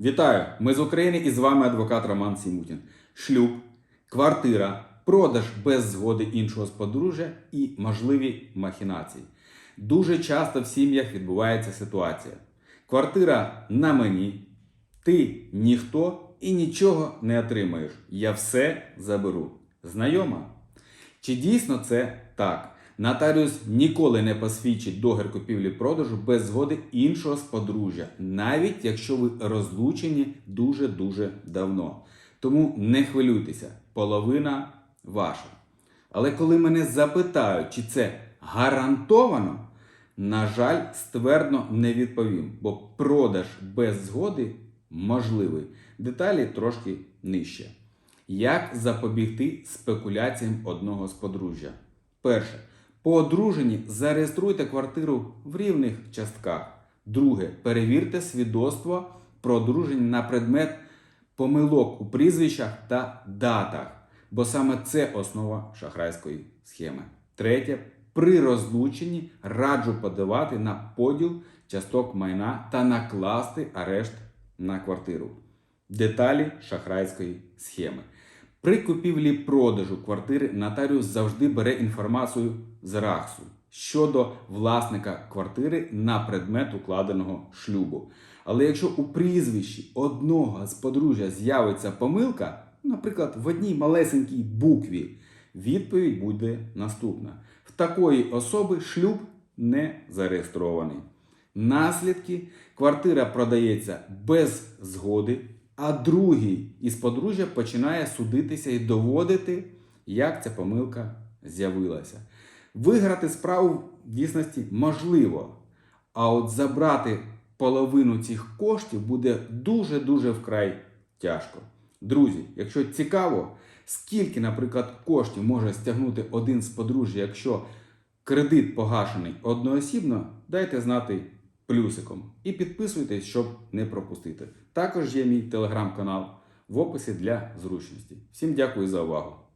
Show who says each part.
Speaker 1: Вітаю! Ми з України і з вами адвокат Роман Сімутін. Шлюб, квартира, продаж без згоди іншого з подружжя і можливі махінації. Дуже часто в сім'ях відбувається ситуація. Квартира на мені, ти ніхто і нічого не отримаєш. Я все заберу. Знайома? Чи дійсно це так? Нотаріус ніколи не посвідчить договір купівлі-продажу без згоди іншого з подружжя, навіть якщо ви розлучені дуже-дуже давно. Тому не хвилюйтеся, половина ваша. Але коли мене запитають, чи це гарантовано, на жаль, ствердно не відповім, бо продаж без згоди можливий. Деталі трошки нижче. Як запобігти спекуляціям одного з подружжя? Перше. По одруженні зареєструйте квартиру в рівних частках. Друге. Перевірте свідоцтво про одруження на предмет помилок у прізвищах та датах, бо саме це основа шахрайської схеми. Третє. При розлученні раджу подавати на поділ часток майна та накласти арешт на квартиру. Деталі шахрайської схеми. При купівлі-продажу квартири нотаріус завжди бере інформацію з РАХСу щодо власника квартири на предмет укладеного шлюбу. Але якщо у прізвищі одного з подружжя з'явиться помилка, наприклад, в одній малесенькій букві, відповідь буде наступна: в такої особи шлюб не зареєстрований. Наслідки квартира продається без згоди, а другий із подружжя починає судитися і доводити, як ця помилка з'явилася. Виграти справу в дійсності можливо, а от забрати половину цих коштів буде дуже-дуже вкрай тяжко. Друзі, якщо цікаво, скільки, наприклад, коштів може стягнути один з подружжя, якщо кредит погашений одноосібно, дайте знати плюсиком. І підписуйтесь, щоб не пропустити. Також є мій телеграм-канал в описі для зручності. Всім дякую за увагу!